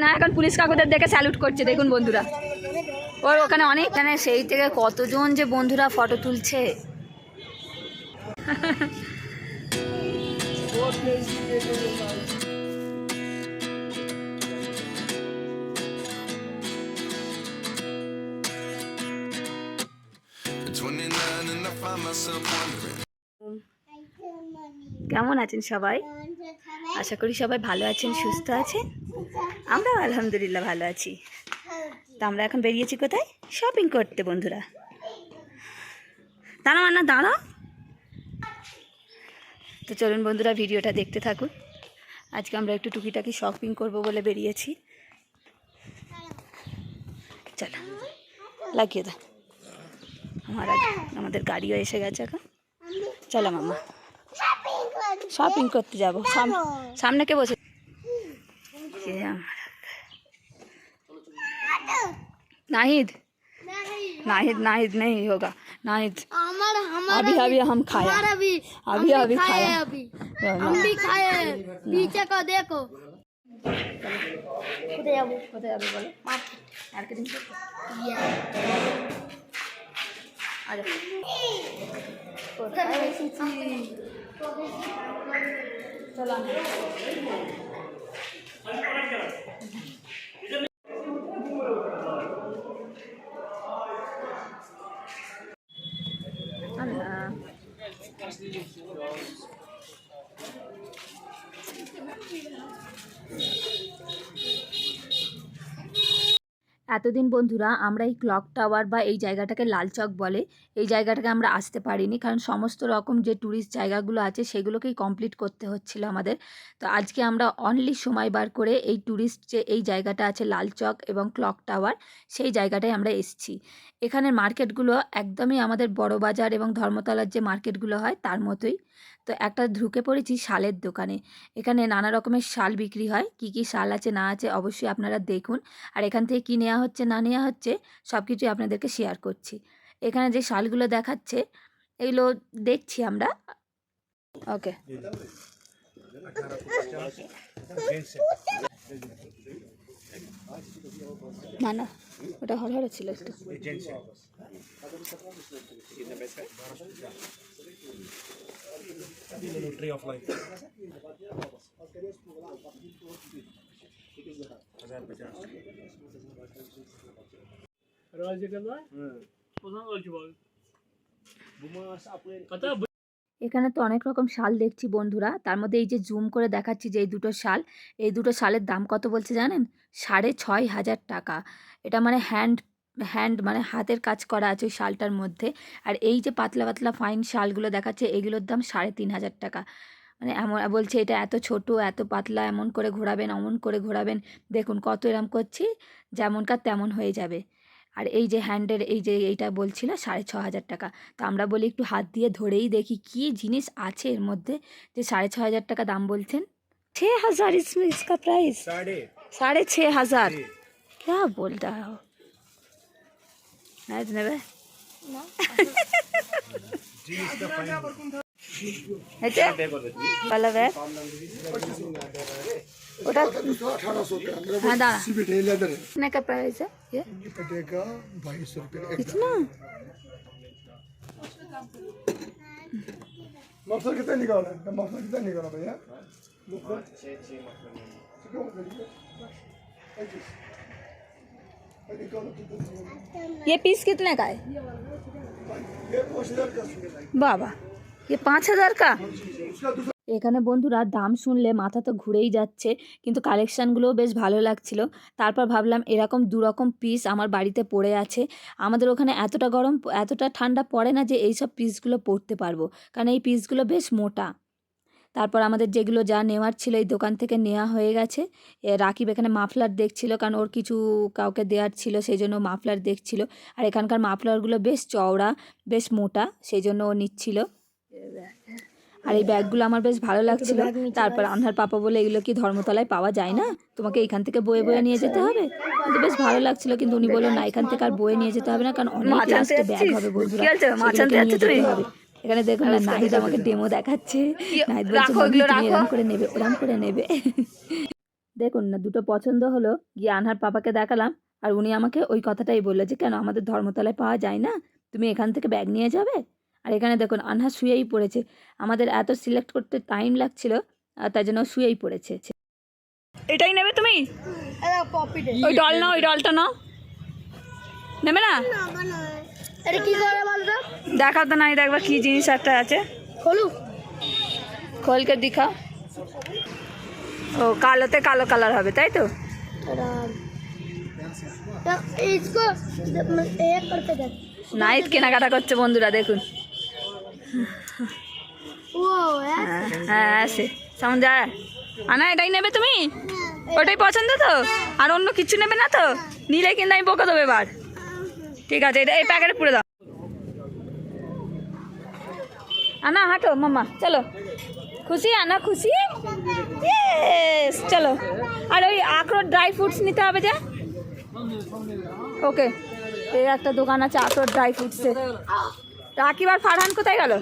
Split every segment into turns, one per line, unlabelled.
না, এখন পুলিশ কাকুদের দেখে স্যালুট করছে, দেখুন বন্ধুরা ওর ওখানে অনেক মানে সেই থেকে কতজন যে বন্ধুরা ফটো তুলছে
At 29 and I find myself wondering.
কেমন আছেন সবাই? আশা করি সবাই ভালো আছেন, সুস্থ আছেন। আমরাও আলহামদুলিল্লাহ ভালো আছি। তা আমরা এখন বেরিয়েছি কোথায়? শপিং করতে, বন্ধুরা। দাঁড়াও না দাঁড়াও। তো চলুন বন্ধুরা, ভিডিওটা দেখতে থাকুন। আজকে আমরা একটু টুকিটাকি শপিং করব বলে বেরিয়েছি। চলো, লাগিয়ে দাও। আমার আমাদের গাড়িও এসে গেছে এখন। চলো মামা শপিং করতে যাবো সাম- সামনে কে বসে কে আমার नाहिद नाहिद नाहिद नहीं होगा नाहिद
हमारा हमारा
अभी अभी हम खाया
हमारा भी
अभी
हम
अभी
भी खाए
खाया
अभी हम भी खाए पीछे को देखो কোথায় যাবো
কোথায় যাবে বলো মার্কেটিং করতে আরে এতদিন বন্ধুরা আমরা এই ক্লক টাওয়ার বা এই জায়গাটাকে লালচক বলে, এই জায়গাটাকে আমরা আসতে পারিনি। কারণ সমস্ত রকম যে ট্যুরিস্ট জায়গাগুলো আছে, সেগুলোকেই কমপ্লিট করতে হচ্ছিল আমাদের। তো আজকে আমরা অনলি সময় বার করে এই ট্যুরিস্ট যে এই জায়গাটা আছে লালচক এবং ক্লক টাওয়ার সেই জায়গাটায় আমরা এসেছি। এখানের মার্কেটগুলো একদমই আমাদের বড় বাজার এবং ধর্মতলার যে মার্কেটগুলো হয়, তার মতোই। তো একটা ঢুকে পড়েছি শালের দোকানে। এখানে নানা রকমের শাল বিক্রি হয়। কি কি শাল আছে, না আছে অবশ্যই আপনারা দেখুন। আর এখান থেকে কী নেওয়া হচ্ছে, না নেওয়া হচ্ছে সব কিছুই আপনাদেরকে শেয়ার করছি। এখানে যে শালগুলো দেখাচ্ছে, এগুলো দেখছি আমরা। ওকে মানা ওটা হরহরে ছিল একটু।
Life.
এখানে তো অনেক রকম শাল দেখছি বন্ধুরা। তার মধ্যে এই যে জুম করে দেখাচ্ছি যে এই দুটো শাল এই দুটো শালের দাম কত বলছে জানেন? সাড়ে ছয় হাজার টাকা। এটা মানে হ্যান্ড হ্যান্ড মানে হাতের কাজ করা আছে ওই শালটার মধ্যে আর এই যে পাতলা পাতলা ফাইন শালগুলো দেখাচ্ছে এগুলোর দাম সাড়ে তিন হাজার টাকা মানে এমন বলছে এটা এত ছোট এত পাতলা এমন করে ঘোরাবেন অমন করে ঘোরাবেন দেখুন কত এরম করছি যেমনকার তেমন হয়ে যাবে আর এই যে হ্যান্ডের এই যে এইটা বলছিল সাড়ে ছ হাজার টাকা তো আমরা বলি একটু হাত দিয়ে ধরেই দেখি কি জিনিস আছে এর মধ্যে যে সাড়ে ছ হাজার টাকা দাম বলছেন ছ হাজার इसमें इसका प्राइस
Saturday.
साढ़े छः हजार क्या बोल रहा हो नहीं तो নেবে এটা ভালো ব্যাগ ওটা हाँ दादा कितने का प्राइस है ये
कटेगा बाईस सौ रुपये
इतना
मफलर कितना निकाला है मफलर कितना निकाला भैया मफलर
ये पीस कितने का है
ये पाँच हजार का
বাবা এ পাঁচ হাজার কা এখানে বন্ধুরা দাম শুনলে মাথা তো ঘুরেই যাচ্ছে কিন্তু কালেকশানগুলোও বেশ ভালো লাগছিল তারপর ভাবলাম এরকম দু রকম পিস আমার বাড়িতে পড়ে আছে আমাদের ওখানে এতটা গরম এতটা ঠান্ডা পড়ে না যে এই সব পিসগুলো পরতে পারবো কারণ এই পিসগুলো বেশ মোটা তারপর আমাদের যেগুলো যা নেওয়ার ছিল এই দোকান থেকে নেওয়া হয়ে গেছে। রাকিব এখানে মাফলার দেখছিল কারণ ওর কিছু কাউকে দেওয়ার ছিল সেই জন্য মাফলার দেখছিল। আর এখানকার মাফলারগুলো বেশ চওড়া বেশ মোটা সেই জন্য ও নিচ্ছিল। আর এই ব্যাগগুলো আমার বেশ ভালো লাগছিল। তারপর আনহার পাপা বলে এগুলো কি ধর্মতলায় পাওয়া যায় না? তোমাকে এখান থেকে বয়ে বয়ে নিয়ে যেতে হবে? কিন্তু বেশ ভালো লাগছিল কিন্তু উনি বললেন না এখান থেকে আর বয়ে নিয়ে যেতে হবে না কারণ অনেক ব্যাগ হবে বন্ধুরা। নিয়ে যেতে হবে। এখানে দেখুন না নাহিদ আমাকে ডেমো দেখাচ্ছে। নাহিদ বলছে "মাম্মি, তুমি এরম করে নেবে ওরম করে নেবে। দেখুন না দুটো পছন্দ হলো গিয়ে আনহার পাপাকে দেখালাম আর উনি আমাকে ওই কথাটাই বলল যে কেন আমাদের ধর্মতলায় পাওয়া যায় না? তুমি এখান থেকে ব্যাগ নিয়ে যাবে? আর এখানে দেখুন আনহা শুয়েই পড়েছে। আমাদের এত সিলেক্ট করতে টাইম লাগছিল আর তাই জন্য শুয়েই পড়েছে। এটাই নেবে তুমি? ওই ডল নাও ওই ডলটা নাও। নেবে না?
এটা কি করে বলতো?
দেখাও তো নাই দেখবা একবার কি জিনিস একটা আছে।
খোলু।
খোলকে দেখাও। ও কালোতে কালো কালার হবে তাই তো? নাইট কেনাকাটা করছে বন্ধুরা দেখুন। হ্যাঁ, হ্যাঁ সে আনা এটাই নেবে তুমি? হ্যাঁ। ওটাই পছন্দ তো? হ্যাঁ। আর অন্য কিছু নেবে না তো? নিলে কিন্তু আমি বকা দেবে এবার। ঠিক আছে এটা এই প্যাকেটে পুড়ে দাও। আনা, হাঁটো মামা চলো। খুশি, আনা, খুশি? চলো। আর ওই আখরোট ড্রাই ফ্রুটস নিতে হবে যে? ওকে এই একটা দোকান আছে আখরোট ড্রাই ফ্রুটসের রাকিব ফারহান কোথায় গেল?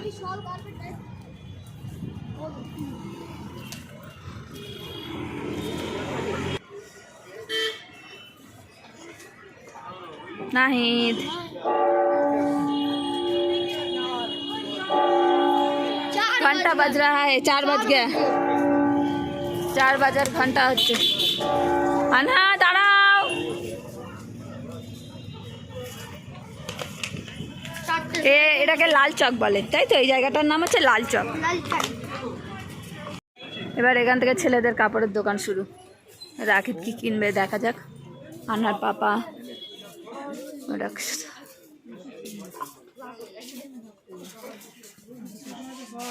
नाहिद घंटा बज रहा है चार बज गया চার বাজার ঘন্টা হচ্ছে আনহা দাঁড়াও
চারটে
এ এটাকে লাল চক বলে তাই তো এই জায়গাটার নাম হচ্ছে লাল চক
লাল চাই
এবার এখান থেকে ছেলেদের কাপড়ের দোকান শুরু রাখিব কি কিনবে দেখা যাক আনার পাপা ওটা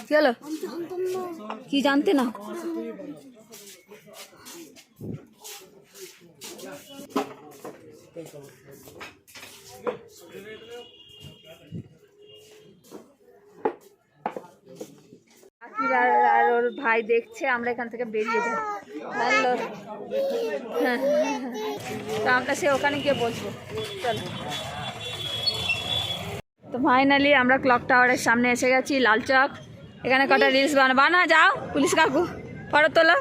কি হলো কি জানতে না? আর আর ওর ভাই দেখছে আমরা এখান থেকে বেরিয়ে যাই হ্যালো হ্যাঁ তো আমরা সে ওখানে গিয়ে বসবো চলো তো ফাইনালি আমরা ক্লক টাওয়ারের সামনে এসে গেছি লাল চক এখানে কটা রিলস বানা বানা যাও পুলিশ কাকু ফটো তোলো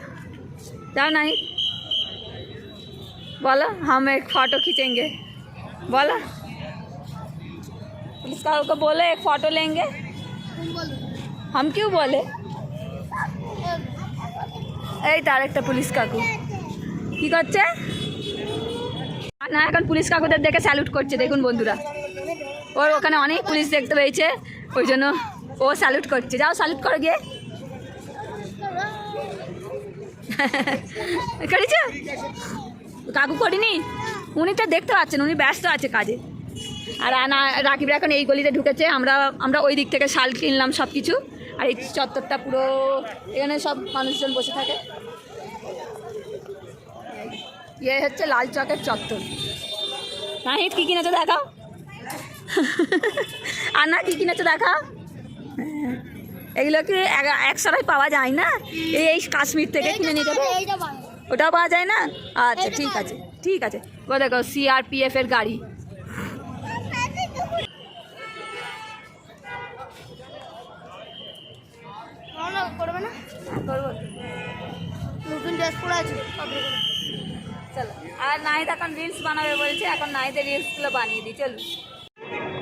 যাও নাই बोलो हम एक फ़ोटो खींचेंगे बोला पुलिस काकू को बोले एक फ़ोटो लेंगे हम क्यों बोले এই তার একটা পুলিশ কাকু। কি করছে? না, এখন পুলিশ কাকুদের দেখে স্যালুট করছে, দেখুন বন্ধুরা। ওর ওখানে অনেক পুলিশ দেখতে পেয়েছে, ওই জন্য ও স্যালুট করছে। যাও স্যালুট করো গিয়ে। করেছে? কাকু করিনি? উনি তো দেখতে পাচ্ছেন, উনি ব্যস্ত আছে কাজে। আর আনা রাকিবরা এখন এই গলিতে ঢুকেছে, আমরা আমরা ওই দিক থেকে শাল কিনলাম সব কিছু আর এই চত্বরটা পুরো এখানে সব মানুষজন বসে থাকে। ইয়ে হচ্ছে লাল চকের চত্বর। নাহিদ কী কিনেছো দেখাও। আর না কী কিনেছো দেখাও। এগুলো কি এক- একসাথে পাওয়া যায় না? এই এই কাশ্মীর থেকে কিনে নিয়ে যাবে? ওটাও পাওয়া যায় না? আচ্ছা ঠিক আছে ঠিক আছে। দেখো সিআরপিএফ এর গাড়ি
না? করবে। নতুন ড্রেস পরে আছে।
চলো। আর নাহিদ এখন রিলস বানাবে বলছে, এখন নাহিদের রিলসগুলো বানিয়ে দিই, চলো।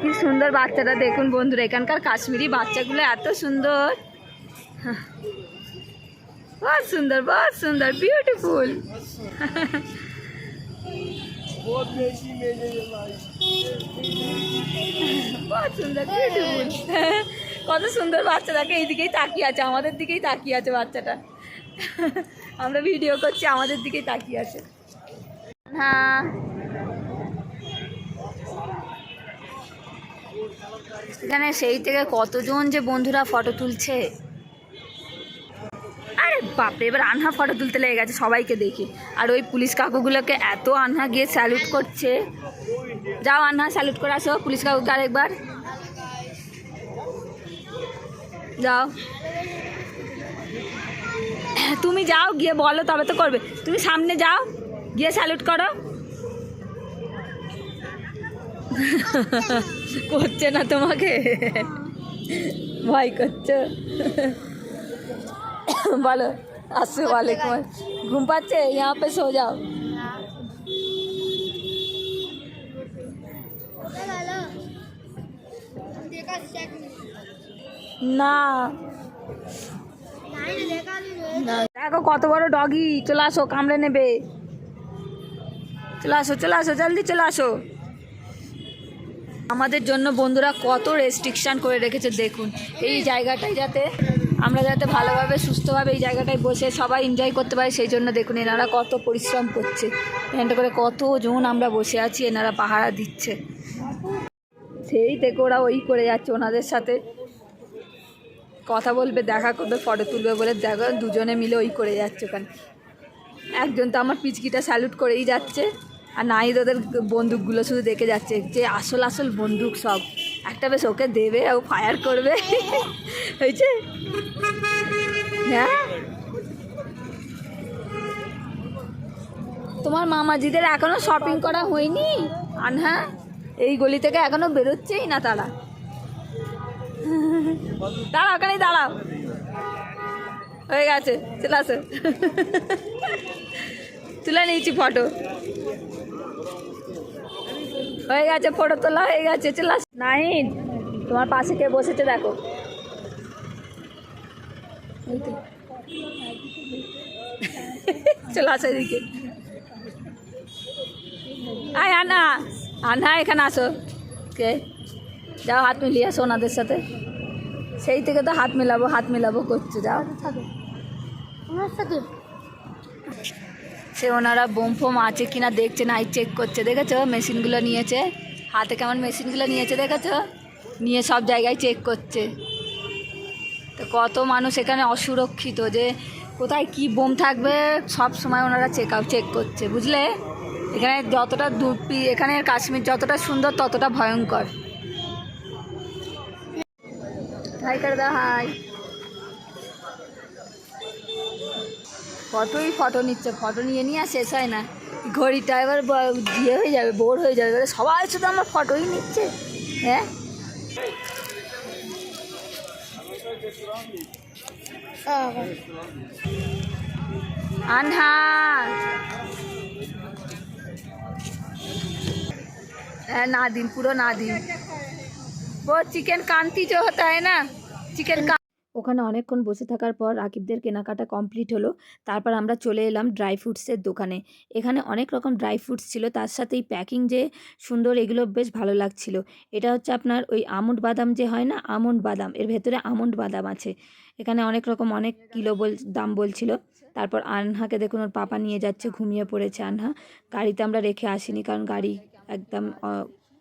কি সুন্দর বাচ্চাটা, দেখুন বন্ধুরা, এখানকার কাশ্মীরি বাচ্চাগুলো এত সুন্দর। বহুত সুন্দর বহুত সুন্দর বিউটিফুল বহুত সুন্দর বিউটিফুল কত সুন্দর বাচ্চা বাচ্চাটাকে এইদিকেই তাকিয়ে আছে, আমাদের দিকেই তাকিয়ে আছে বাচ্চাটা। আমরা ভিডিও করছি, আমাদের দিকেই তাকিয়ে আছে। হ্যাঁ। এখানে সেই থেকে কতজন যে বন্ধুরা ফটো তুলছে? আরে বাপরে, এবার আনহা ফটো তুলতে লেগে গেছে, সবাইকে দেখি। আর ওই পুলিশ কাকুগুলোকে এত আনহা গিয়ে স্যালুট করছে। যাও আনহা স্যালুট করে আসো, পুলিশ কাকুকে আরেকবার। যাও। তুমি যাও, গিয়ে বলো, তবে তো করবে। তুমি সামনে যাও, গিয়ে স্যালুট করো। করছে না তোমাকে? ভয় করছ। বলো আসো ওয়ালাইকুম ঘুম পাচ্ছে? ইয়া পে सो
যাও देखा चेक
না।
দেখা
দেখো কত বড় ডগি। চলে আসো, কামড়ে নেবে। চলে আসো চলে আসো, জলদি চলে আসো। আমাদের জন্য বন্ধুরা কত রেস্ট্রিকশান করে রেখেছে, দেখুন। এই জায়গাটায় যাতে, আমরা যাতে ভালোভাবে, সুস্থভাবে এই জায়গাটায় বসে সবাই এনজয় করতে পারি, সেই জন্য দেখুন এনারা কত পরিশ্রম করছে। এখানটা করে কতজন আমরা বসে আছি, এনারা পাহারা দিচ্ছে। সেই থেকে ওরা ওই করে যাচ্ছে ওনাদের সাথে। কথা বলবে, দেখা করবে ফটো তুলবে বলে দেখো, দুজনে মিলে ওই করে যাচ্ছে ওখানে। একজন তো আমার পিচকিটা স্যালুট করেই যাচ্ছে, আর নাই ওদের বন্দুকগুলো শুধু দেখে যাচ্ছে, যে আসল আসল বন্দুক সব। একটা বেশ ওকে দেবে, ও ফায়ার করবে। হয়েছে? হ্যাঁ? তোমার মামাজিদের এখনও শপিং করা হয়নি? আর হ্যাঁ এই গলি থেকে এখনও বেরোচ্ছেই না তারা? দাঁড়াও ওখানেই দাঁড়াও। হয়ে গেছে, চলে আসো। তুলে নিয়েছি ফটো হয়ে গেছে ফটো তোলা, হয়ে গেছে, চলে আস। নাইন, তোমার পাশে কে বসেছে দেখো। চলে আসো এদিকে। আয় আনা আনা এখানে আসো। কে? যাও, হাত মিলিয়ে আসো ওনাদের সাথে। সেই থেকে তো হাত মেলাবো হাত মেলাবো করছে, যাও। সে ওনারা বোম ফোম আছে কিনা দেখছে নাই চেক করছে, দেখেছ? মেশিনগুলো নিয়েছে। হাতে কেমন মেশিনগুলো নিয়েছে, দেখেছ? নিয়ে সব জায়গায় চেক করছে। তো কত মানুষ এখানে অসুরক্ষিত যে কোথায় কি বোম থাকবে, সব সময় ওনারা চেক আউট চেক করছে, বুঝলে? এখানে যতটা দূর এখানে কাশ্মীর যতটা সুন্দর, ততটা ভয়ঙ্কর। হাই করে দাও হাই ফটোই ফটো নিচ্ছে ফটো নিয়ে নিয়ে আর শেষ হয় না ঘড়িটা এবার ব- ইয়ে হয়ে যাবে বোর হয়ে যাবে এবারে সবাই শুধু আমার ফটোই নিচ্ছে হ্যাঁ আনহা হ্যাঁ नादिम पूरा नादिम वो चिकन कांति जो होता है ना চিকেন ওখানে অনেকক্ষণ বসে থাকার পর রাকিবদের কেনাকাটা কমপ্লিট হলো। তারপর আমরা চলে এলাম ড্রাই ফ্রুটসের দোকানে। এখানে অনেক রকম ড্রাই ফ্রুটস ছিল। তার সাথে এই প্যাকিং যে সুন্দর এগুলো বেশ ভালো লাগছিল। এটা হচ্ছে আপনার ওই আমন্ড বাদাম যে হয় না? আমন্ড বাদাম। এর ভেতরে আমন্ড বাদাম আছে। এখানে অনেক রকম অনেক কিলো বল, দাম বলছিল। তারপর আনহাকে দেখুন ওর পাপা নিয়ে যাচ্ছে, ঘুমিয়ে পড়েছে আনহা। গাড়িতে আমরা রেখে আসিনি কারণ গাড়ি একদম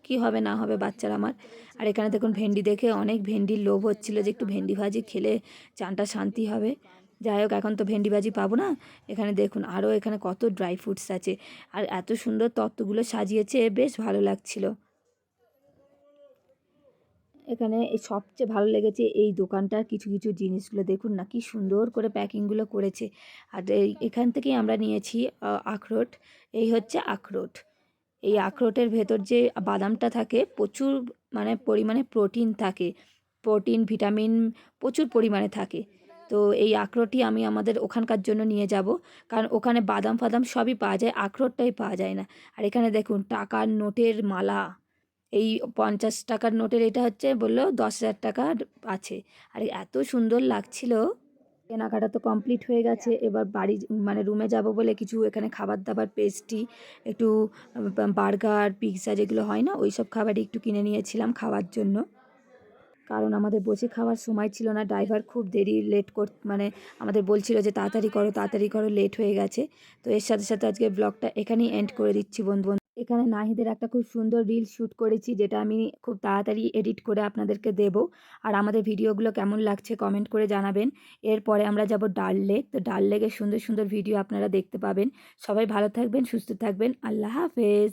কি হবে না হবে বাচ্চার আমার। আর এখানে দেখুন ভেন্ডি দেখে অনেক ভেন্ডির লোভ হচ্ছিল যে একটু ভেন্ডি ভাজি খেলে চানটা শান্তি হবে। যাই হোক, এখন তো ভেন্ডি ভাজি পাবো না? এখানে দেখুন আরও এখানে কত ড্রাই ফ্রুটস আছে। আর এত সুন্দর তত্ত্বগুলো সাজিয়েছে, বেশ ভালো লাগছিল। এখানে সবচেয়ে ভালো লেগেছে এই দোকানটার কিছু কিছু জিনিসগুলো। দেখুন না কি সুন্দর করে প্যাকিংগুলো করেছে। আর এখান থেকেই আমরা নিয়েছি আখরোট। এই হচ্ছে আখরোট। এই আখরোটের ভেতর যে বাদামটা থাকে, প্রচুর মানে পরিমাণে প্রোটিন থাকে। প্রোটিন, ভিটামিন প্রচুর পরিমাণে থাকে। তো এই আখরোটই আমি আমাদের ওখানকার জন্য নিয়ে যাব। কারণ ওখানে বাদাম ফাদাম সবই পাওয়া যায়, আখরোটটাই পাওয়া যায় না। আর এখানে দেখুন, টাকার নোটের মালা। এই পঞ্চাশ টাকার নোটের এটা হচ্ছে বলল দশ হাজার টাকা আছে। আর এত সুন্দর লাগছিল। কেনাকাটা তো কমপ্লিট হয়ে গেছে। এবার বাড়ি মানে রুমে যাব বলে কিছু এখানে খাবার দাবার পেস্ট্রি একটু বার্গার পিৎজা যেগুলো হয় না ওই সব খাবারই একটু কিনে নিয়েছিলাম খাওয়ার জন্য। কারণ আমাদের বসে খাওয়ার সময় ছিল না ড্রাইভার খুব দেরি লেট কর মানে আমাদের বলছিল যে তাড়াতাড়ি করো তাড়াতাড়ি করো লেট হয়ে গেছে। তো এর সাথে সাথে আজকে ব্লগটা এখানেই এন্ড করে দিচ্ছি বন্ধু এখানে নাহিদের একটা খুব সুন্দর রিল শ্যুট করেছি, যেটা আমি খুব তাড়াতাড়ি এডিট করে আপনাদেরকে দেব। আর আমাদের ভিডিওগুলো কেমন লাগছে কমেন্ট করে জানাবেন। এরপরে আমরা যাব ডাল লেক। তো ডাল লেকের সুন্দর সুন্দর ভিডিও আপনারা দেখতে পাবেন। সবাই ভালো থাকবেন, সুস্থ থাকবেন। আল্লাহ হাফেজ।